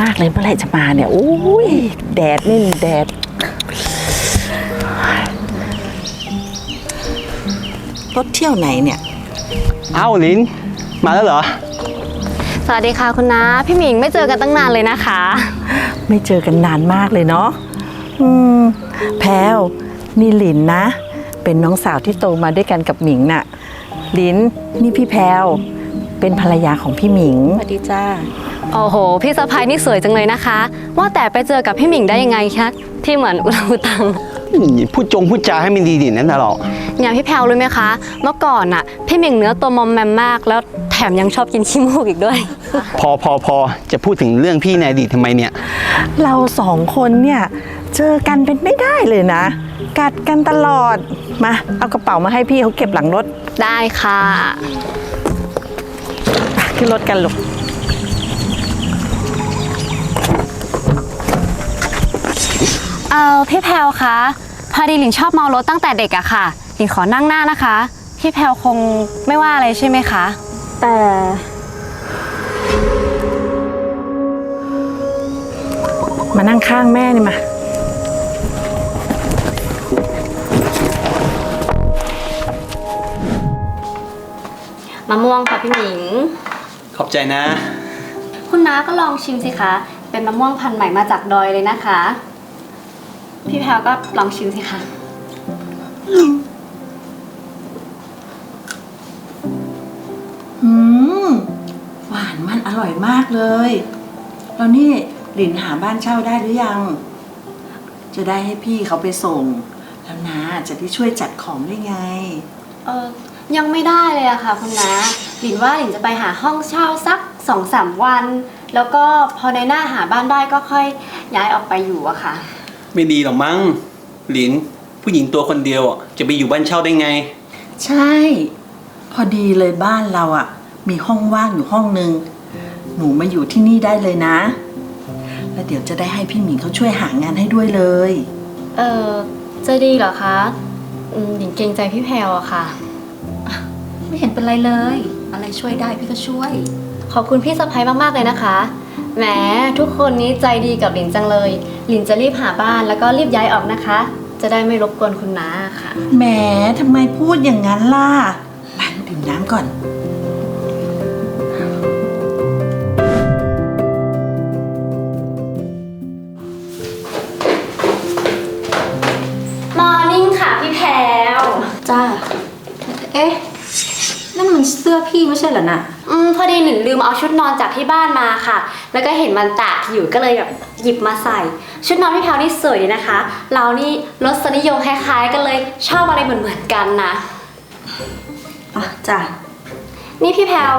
มากเลยเมื่อไหร่จะมาเนี่ยโอ้ยแดดนี่แดดรถเที่ยวไหนเนี่ย เอ้าลิน มาแล้วเหรอ สวัสดีค่ะคุณน้าพี่หมิงไม่เจอกันตั้งนานเลยนะคะ ไม่เจอกันนานมากเลยเนาะอืมแพลวนี่หลินนะ เป็นน้องสาวที่โตมาด้วยกันกับหมิงน่ะหลินนี่พี่แพลว เป็นภรรยาของพี่หมิง สวัสดีจ้า โอ้โห พี่สะพายนี่สวยจังเลยนะคะ ว่าแต่ไปเจอกับพี่หมิงได้ยังไงคะที่เหมือนอุลังอุตังพูดจงพูดจาให้มันดีๆนั่นน่ะหรอกเนี่ยพี่แพลวรู้ไหมคะ เมื่อก่อนน่ะ พี่หมิงเนื้อตัวมอมแมมมาก แล้วแถมยังชอบกินขี้มูกอีกด้วย พอพอพอจะพูดถึงเรื่องพี่ในอดีตทำไมเนี่ย เราสองคนเนี่ย เจอกันเป็นไม่ได้เลยนะ กัดกันตลอดมา เอากระเป๋ามาให้พี่เขาเก็บหลังรถ ได้ค่ะไป ขึ้นรถกันลูกเออพี่แพลวคะพอดีหลินชอบเมารถตั้งแต่เด็กอะค่ะ หลินขอนั่งหน้านะคะ พี่แพลวคงไม่ว่าอะไรใช่ไหมคะ แต่มานั่งข้างแม่นี่มา มะม่วงค่ะพี่หมิงข อบใจนะ คุณน้าก็ลองชิมสิคะ เป็นมะม่วงพันธุ์ใหม่มาจากดอยเลยนะคะ พี่แพลวก็ลองชิมสิคะ อืม หวานมันอร่อยมากเลย แล้วนี่หลินหาบ้านเช่าได้หรือยัง จะได้ให้พี่เขาไปส่ง แล้วนะจะได้ช่วยจัดของได้ไง เออ ยังไม่ได้เลยอะค่ะคุณน้าหลินว่าหลินจะไปหาห้องเช่าสักสองสามวัน แล้วก็พอในหน้าหาบ้านได้ก็ค่อยย้ายออกไปอยู่อะค่ะ ไม่ดีหรอกมั้งลินผู้หญิงตัวคนเดียวอะจะไปอยู่บ้านเช่าได้ไง ใช่ พอดีเลยบ้านเราอะ่ะมีห้องว่างอยู่ห้องนึง หนูมาอยู่ที่นี่ได้เลยนะ แล้วเดี๋ยวจะได้ให้พี่หมิงเขาช่วยหางานให้ด้วยเลย เออจะดีเหรอคะอืมหลินเกรงใจพี่แพลวอะค่ะ ไม่เห็นเป็นไรเลย อะไรช่วยได้พี่ก็ช่วย ขอบคุณพี่สะพ้ยมากๆเลยนะคะ แหมทุกคนนี้ใจดีกับหลินจังเลย หลินจะรีบหาบ้านแล้วก็รีบย้ายออกนะคะ จะได้ไม่รบกวนคุณน้าค่ะ แหมทำไมพูดอย่างนั้นล่ะไปดื่มน้ำก่อน มันเสื้อพี่ไม่ใช่เหรอน่ะ อืมพอดีหลินลืมเอาชุดนอนจากที่บ้านมาค่ะ แล้วก็เห็นมันตากอยู่ก็เลยแบบหยิบมาใส่ ชุดนอนพี่แพลวนี่สวยดีนะคะ เรานี่รสนิยมคล้ายๆกันเลยชอบอะไรเหมือนๆกันนะ อะจ้านี่พี่แพลว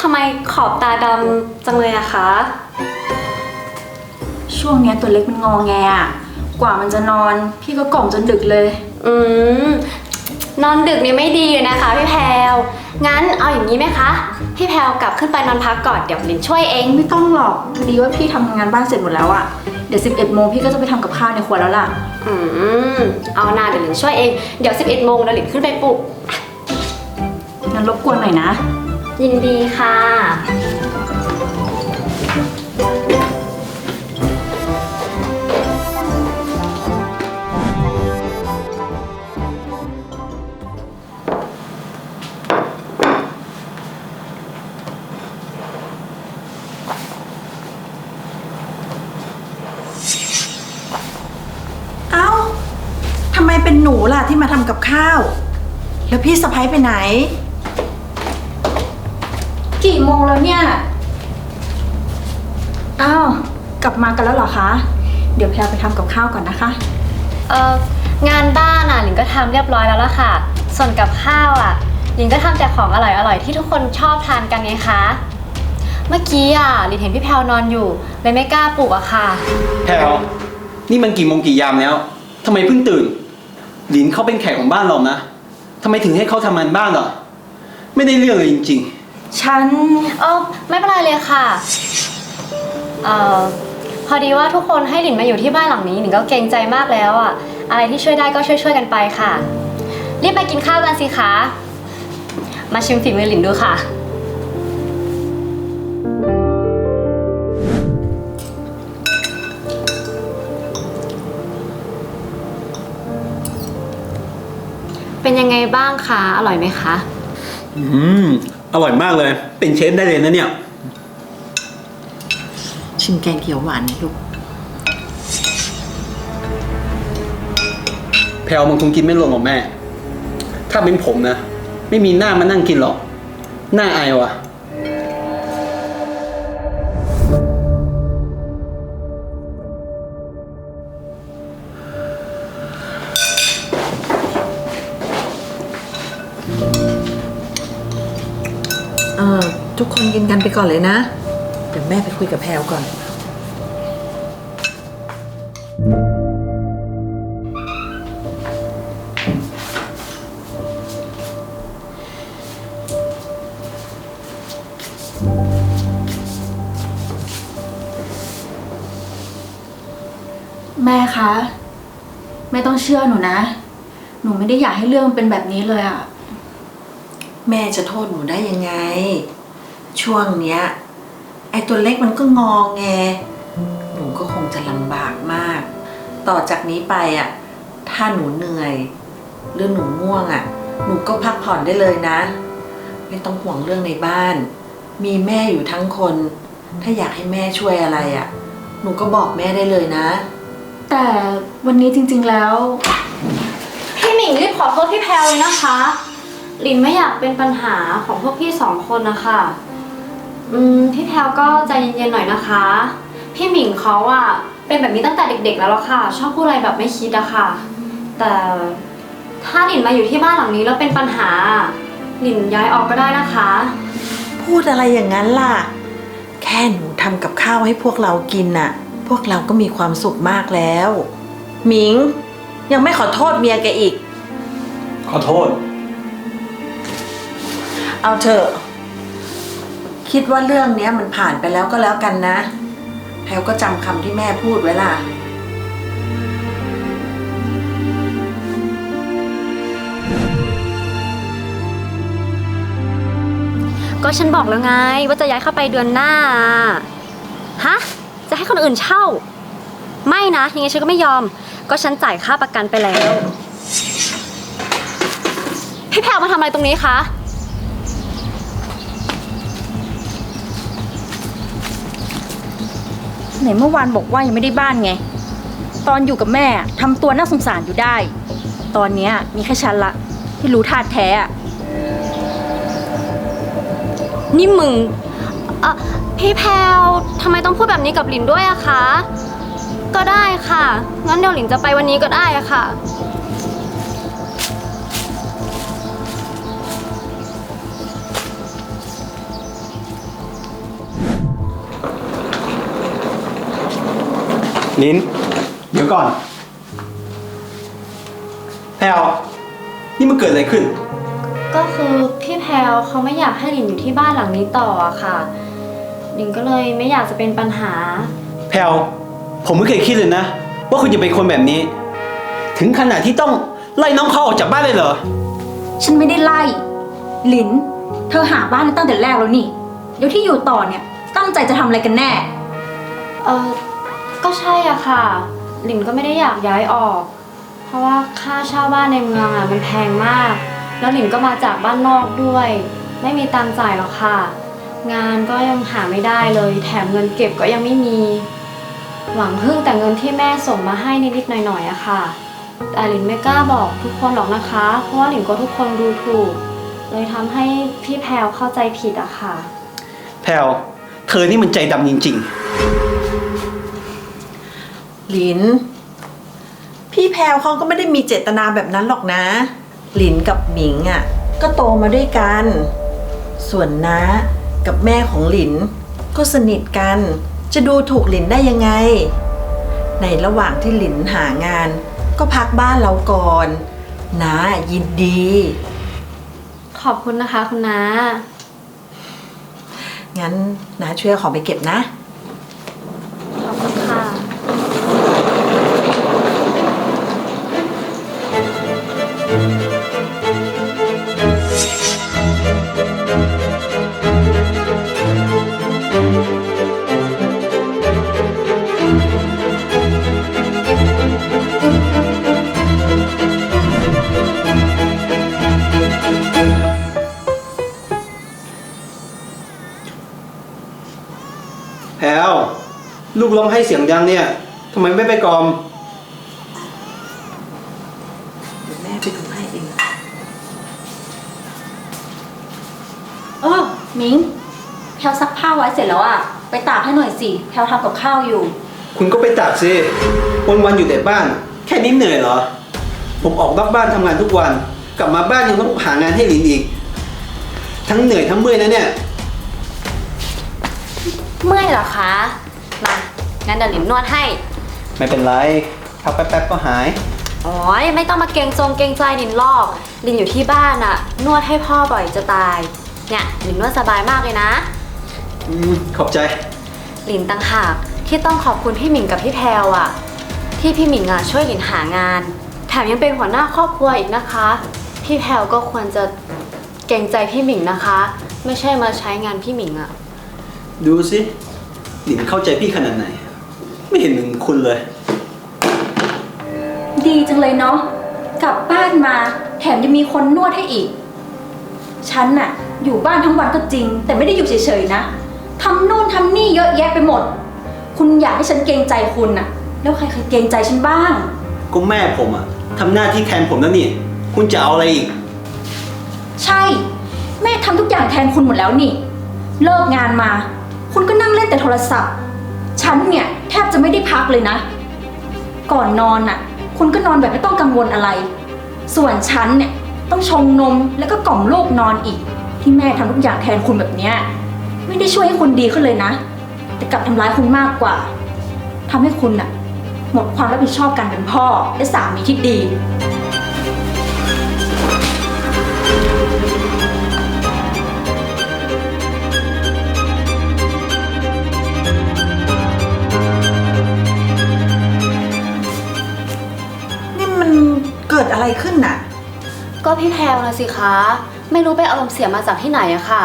ทำไมขอบตาดำจังเลยอะคะ ช่วงเนี้ยตัวเล็กมันงอแงอะกว่ามันจะนอน พี่ก็กล่อมจนดึกเลย อืม นอนดึกนี่ไม่ดีเลยนะคะพี่แพลวงั้นเอาอย่างนี้ไหมคะ พี่แพลวกลับขึ้นไปนอนพักก่อนเดี๋ยวลินช่วยเอง ไม่ต้องหรอกพอดีว่าพี่ทำงานบ้านเสร็จหมดแล้วอะเดี๋ยว 11 โมงพี่ก็จะไปทำกับข้าวในครัวแล้วล่ะ อืมเอาหนาเดี๋ยวลินช่วยเอง เดี๋ยว 11โมงเดี๋ยวลินขึ้นไปปลุกงั้นรบกวนหน่อยนะ ยินดีค่ะ ที่มาทำกับข้าว แล้วพี่สะพ้ยไปไหน กี่โมงแล้วเนี่ย อ้าว กลับมากันแล้วเหรอคะ เดี๋ยวแพลวไปทำกับข้าวก่อนนะคะ เอ่องานบ้านอะลินก็ทำเรียบร้อยแล้วล่ะค่ะ ส่วนกับข้าวอะลินก็ทำแต่ของอร่อยๆที่ทุกคนชอบทานกันไงคะ เมื่อกี้อะลินเห็นพี่แพลวนอนอยู่เลยไม่กล้าปลุกอะค่ะ แพลวนี่มันกี่โมงกี่ยามแล้วทำไมเพิ่งตื่น หลินเขาเป็นแขกของบ้านเรานะทำไมถึงให้เขาทำงานบ้านเหรอไม่ได้เรื่องเลยจริง ฉันเออไม่เป็นไรเลยค่ะเอ่อพอดีว่าทุกคนให้หลินมาอยู่ที่บ้านหลังนี้หลินก็เกรงใจมากแล้วอะ อะไรที่ช่วยได้ก็ช่วยๆกันไปค่ะ รีบไปกินข้าวกันสิคะ มาชิมฝีมือหลินดูค่ะ บ้างคะ อร่อยไหมคะ อืม อร่อยมากเลย เป็นเชฟได้เลยนะเนี่ย ชิมแกงเขียวหวานนะลูก แพลวมันคงกินไม่ลงหรอกแม่ ถ้าเป็นผมนะ ไม่มีหน้ามานั่งกินหรอก หน้าอายว่ะเทุกคนกินกันไปก่อนเลยนะ เดี๋ยวแม่ไปคุยกับแพลวก่อน แม่คะ ไม่ต้องเชื่อหนูนะ หนูไม่ได้อยากให้เรื่องมันเป็นแบบนี้เลยอะ แม่จะโทษหนูได้ยังไง ช่วงเนี้ยไอ้ตัวเล็กมันก็งองแง หนูก็คงจะลำบากมาก ต่อจากนี้ไปอะ ถ้าหนูเหนื่อย หรือหนูง่วงอะ หนูก็พักผ่อนได้เลยนะ ไม่ต้องห่วงเรื่องในบ้าน มีแม่อยู่ทั้งคน ถ้าอยากให้แม่ช่วยอะไรอะ หนูก็บอกแม่ได้เลยนะ แต่วันนี้จริงๆแล้ว พี่หมิงรีบขอโทษพี่แพลวเลยนะคะลินไม่อยากเป็นปัญหาของพวกพี่สองคนนะคะ อืมพี่แพลวก็ใจเย็นๆหน่อยนะคะ พี่หมิงเขาอะเป็นแบบนี้ตั้งแต่เด็ก ๆ แล้วล่ะค่ะ ชอบพูดอะไรแบบไม่คิดอะค่ะ แต่ถ้าลินมาอยู่ที่บ้านหลังนี้แล้วเป็นปัญหาลินย้ายออกก็ได้นะคะ พูดอะไรอย่างนั้นล่ะ แค่หนูทำกับข้าวให้พวกเรากินน่ะ พวกเราก็มีความสุขมากแล้วหมิง ยังไม่ขอโทษเมียแกอีก ขอโทษ เอาเถอะ คิดว่าเรื่องเนี้ยมันผ่านไปแล้วก็แล้วกันนะแพลวก็จำคำที่แม่พูดไว้ล่ะ ก็ฉันบอกแล้วไง ว่าจะย้ายเข้าไปเดือนหน้า ฮะ จะให้คนอื่นเช่า ไม่นะ ยังไงฉันก็ไม่ยอม ก็ฉันจ่ายค่าประกันไปแล้ว พี่แพลวมาทำอะไรตรงนี้คะ ไหนเมื่อวานบอกว่ายังไม่ได้บ้านไง ตอนอยู่กับแม่ทำตัวน่าสงสารอยู่ได้ ตอนเนี้ยมีแค่ฉันละ ที่รู้ท่าแท้อะนี่มึง เออพี่แพลวทำไมต้องพูดแบบนี้กับหลินด้วยอะคะ ก็ได้ค่ะ งั้นเดี๋ยวหลินจะไปวันนี้ก็ได้อะค่ะ ลิ้น เดี๋ยวก่อน แพลวนี่มันเกิดอะไรขึ้น ก็คือพี่แพลวเขาไม่อยากให้หลินอยู่ที่บ้านหลังนี้ต่ออะค่ะ หลินก็เลยไม่อยากจะเป็นปัญหา แพลวผมไม่เคยคิดเลยนะ ว่าคุณจะเป็นคนแบบนี้ ถึงขนาดที่ต้องไล่น้องเขาออกจากบ้านเลยเหรอ ฉันไม่ได้ไล่ หลิน เธอหาบ้านตั้งแต่แรกแล้วนี่ เดี๋ยวที่อยู่ต่อเนี่ย ตั้งใจจะทำอะไรกันแน่ เออ ก็ใช่อะค่ะ หลินก็ไม่ได้อยากย้ายออก เพราะว่าค่าเช่าบ้านในเมืองอะมันแพงมาก แล้วหลินก็มาจากบ้านนอกด้วย ไม่มีตังค์จ่ายหรอกค่ะ งานก็ยังหาไม่ได้เลย แถมเงินเก็บก็ยังไม่มี หวังพึ่งแต่เงินที่แม่ส่งมาให้นิดๆหน่อยๆอะค่ะ แต่หลินไม่กล้าบอกทุกคนหรอกนะคะ เพราะว่าหลินก็ทุกคนดูถูก เลยทำให้พี่แพลวเข้าใจผิดอะค่ะ แพลวเธอนี่มันใจดำจริง หลิน พี่แพลวเขาก็ไม่ได้มีเจตนาแบบนั้นหรอกนะ หลินกับหมิงอะ ก็โตมาด้วยกัน ส่วนน้ากับแม่ของหลิน ก็สนิทกัน จะดูถูกหลินได้ยังไง ในระหว่างที่หลินหางาน ก็พักบ้านเราก่อนน้ายินดี ขอบคุณนะคะคุณน้า งั้นน้าช่วยเอาของไปเก็บนะ ขอบคุณ ลูกร้องให้เสียงดังเนี่ยทำไมไม่ไปกล่อมเดี๋ยวแม่ไปดูให้เองเออมิงแพลวซักผ้าไว้เสร็จแล้วอะไปตากให้หน่อยสิแพลวทำกับข้าวอยู่ คุณก็ไปตากสิวันวันๆอยู่แต่บ้าน แค่นี้เหนื่อยเหรอ ผมออกนอกบ้านทำงานทุกวัน กลับมาบ้านยังต้องหางานให้หลินอีก ทั้งเหนื่อยทั้งเมื่อยนะเนี่ย เมื่อยเหรอคะมา งั้นเดี๋ยวหลินนวดให้ ไม่เป็นไรพักแป๊บๆก็หายอ๋อไม่ต้องมาเกรงทรงเกรงใจลินลอกลินอยู่ที่บ้านอะนวดให้พ่อบ่อยจะตาย เนี่ยลินนวดสบายมากเลยนะ อืมขอบใจลินต่างหากที่ต้องขอบคุณพี่หมิงกับพี่แพรวอะที่พี่หมิงอะช่วยลินหางาน แถมยังเป็นหัวหน้าครอบครัวอีกนะคะ พี่แพรวก็ควรจะเกรงใจพี่หมิงนะคะ ไม่ใช่มาใช้งานพี่หมิงอะดูสิหลินเข้าใจพี่ขนาดไหน ไม่เห็นเหมือนคุณเลย ดีจังเลยเนาะกลับบ้านมาแถมยังมีคนนวดให้อีก ฉันน่ะ อยู่บ้านทั้งวันก็จริง แต่ไม่ได้อยู่เฉยๆนะทำนู่นทำนี่เยอะแยะไปหมด คุณอยากให้ฉันเกรงใจคุณน่ะ แล้วใครเคยเกรงใจฉันบ้าง ก็แม่ผมอะทำหน้าที่แทนผมแล้วนี่ คุณจะเอาอะไรอีก ใช่ แม่ทำทุกอย่างแทนคุณหมดแล้วนี่ เลิกงานมา คุณก็นั่งเล่นแต่โทรศัพท์ ฉันเนี่ยแทบจะไม่ได้พักเลยนะ ก่อนนอนน่ะ คุณก็นอนแบบไม่ต้องกังวลอะไร ส่วนฉันเนี่ยต้องชงนมแล้วก็กล่อมลูกนอนอีก ที่แม่ทำทุกอย่างแทนคุณแบบเนี้ยไม่ได้ช่วยให้คุณดีขึ้นเลยนะ แต่กลับทำร้ายคุณมากกว่าทำให้คุณน่ะ หมดความรับผิดชอบการเป็นพ่อและสามีที่ดี อะไรขึ้นน่ะ ก็พี่แพรวนะสิคะ ไม่รู้ไปอารมณ์เสียมาจากที่ไหนอะค่ะ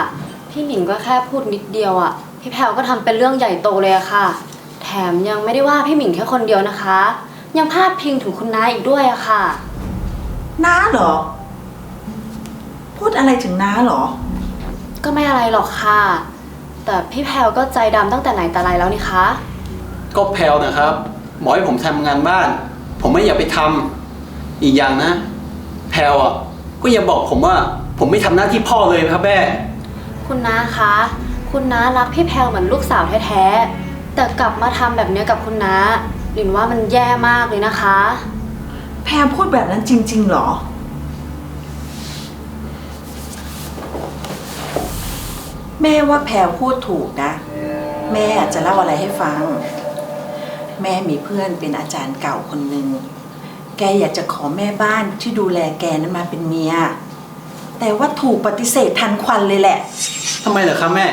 พี่หมิงก็แค่พูดนิดเดียวอะพี่แพรวก็ทำเป็นเรื่องใหญ่โตเลยอะค่ะ แถมยังไม่ได้ว่าพี่หมิงแค่คนเดียวนะคะ ยังพาดพิงถึงคุณน้าอีกด้วยอะค่ะ น้าเหรอ พูดอะไรถึงน้าเหรอ ก็ไม่อะไรหรอกค่ะ แต่พี่แพรวก็ใจดำตั้งแต่ไหนแต่ไรแล้วนี่คะ ก็แพลวนะครับบอกให้ผมทำงานบ้าน ผมไม่อยากไปทำ อีกอย่างนะ แพลวอะ ก็อย่าบอกผมว่า ผมไม่ทำหน้าที่พ่อเลยครับแม่ คุณน้าคะ คุณน้ารักพี่แพรวเหมือนลูกสาวแท้ๆ แต่กลับมาทำแบบเนี้ยกับคุณน้าหลินว่ามันแย่มากเลยนะคะ แพรพูดแบบนั้นจริงๆเหรอ แม่ว่าแพรพูดถูกนะ แม่จะเล่าอะไรให้ฟัง แม่มีเพื่อนเป็นอาจารย์เก่าคนหนึ่ง แกอยากจะขอแม่บ้านที่ดูแลแกนั้นมาเป็นเมีย แต่ว่าถูกปฏิเสธทันควันเลยแหละ ทำไมเหรอครับแม่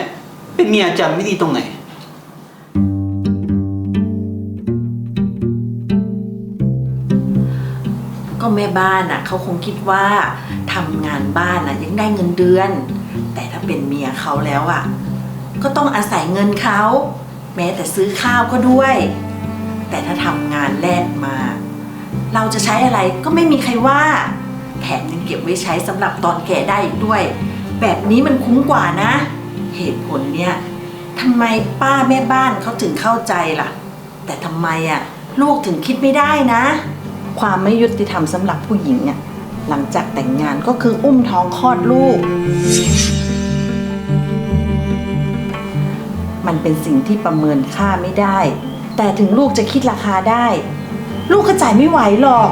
เป็นเมียอาจารย์ไม่ดีตรงไหน ก็แม่บ้านอะเขาคงคิดว่าทำงานบ้านอะยังได้เงินเดือน แต่ถ้าเป็นเมียเขาแล้วอะ ก็ต้องอาศัยเงินเขา แม้แต่ซื้อข้าวก็ด้วย แต่ถ้าทำงานแลกมา เราจะใช้อะไรก็ไม่มีใครว่า แถมยังเก็บไว้ใช้สำหรับตอนแก่ได้อีกด้วย แบบนี้มันคุ้มกว่านะ เหตุผลเนี้ยทำไมป้าแม่บ้านเขาถึงเข้าใจล่ะ แต่ทำไมอะลูกถึงคิดไม่ได้นะ ความไม่ยุติธรรมสำหรับผู้หญิงเนี่ยหลังจากแต่งงานก็คืออุ้มท้องคลอดลูก มันเป็นสิ่งที่ประเมินค่าไม่ได้ แต่ถึงลูกจะคิดราคาได้ ลูกก็จ่ายไม่ไหวหรอก